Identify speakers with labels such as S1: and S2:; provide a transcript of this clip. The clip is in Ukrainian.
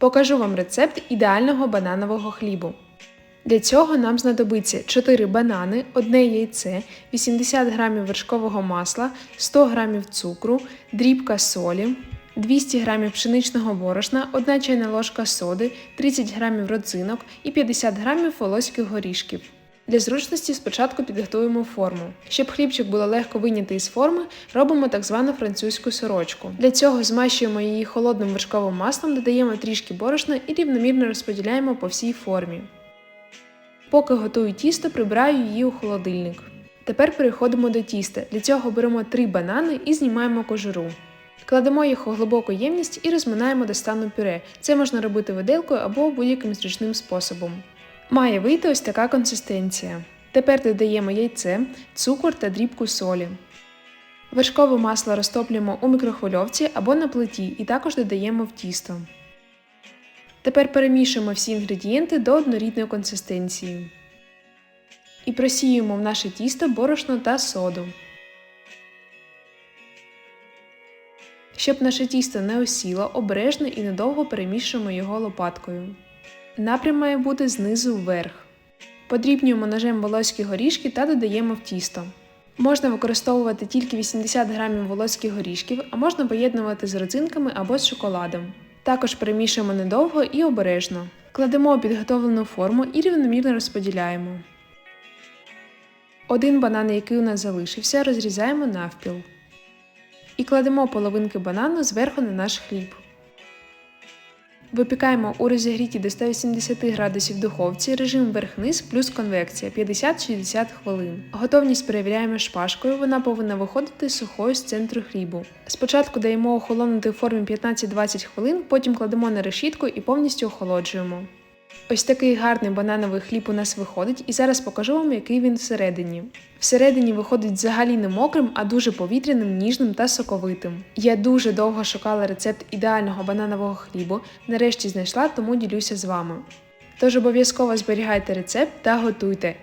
S1: Покажу вам рецепт ідеального бананового хлібу. Для цього нам знадобиться 4 банани, 1 яйце, 80 г вершкового масла, 100 г цукру, дрібка солі, 200 г пшеничного борошна, 1 чайна ложка соди, 30 г родзинок і 50 г волоських горішків. Для зручності спочатку підготуємо форму. Щоб хлібчик було легко вийняти із форми, робимо так звану французьку сорочку. Для цього змащуємо її холодним вершковим маслом, додаємо трішки борошна і рівномірно розподіляємо по всій формі. Поки готую тісто, прибираю її у холодильник. Тепер переходимо до тіста. Для цього беремо 3 банани і знімаємо кожуру. Кладемо їх у глибоку ємність і розминаємо до стану пюре. Це можна робити виделкою або будь-яким зручним способом. Має вийти ось така консистенція. Тепер додаємо яйце, цукор та дрібку солі. Вершкове масло розтоплюємо у мікрохвильовці або на плиті і також додаємо в тісто. Тепер перемішуємо всі інгредієнти до однорідної консистенції. І просіюємо в наше тісто борошно та соду. Щоб наше тісто не осіло, обережно і недовго перемішуємо його лопаткою. Напрям має бути знизу вверх. Подрібнюємо ножем волоські горішки та додаємо в тісто. Можна використовувати тільки 80 г волоських горішків, а можна поєднувати з родзинками або з шоколадом. Також перемішуємо недовго і обережно. Кладемо у підготовлену форму і рівномірно розподіляємо. Один банан, який у нас залишився, розрізаємо навпіл. І кладемо половинки банану зверху на наш хліб. Випікаємо у розігріті до 180 градусів духовці режим верх-низ плюс конвекція 50-60 хвилин. Готовність перевіряємо шпажкою, вона повинна виходити сухою з центру хлібу. Спочатку даємо охолонути в формі 15-20 хвилин, потім кладемо на решітку і повністю охолоджуємо. Ось такий гарний банановий хліб у нас виходить, і зараз покажу вам, який він всередині. Всередині виходить взагалі не мокрим, а дуже повітряним, ніжним та соковитим. Я дуже довго шукала рецепт ідеального бананового хлібу, нарешті знайшла, тому ділюся з вами. Тож обов'язково зберігайте рецепт та готуйте.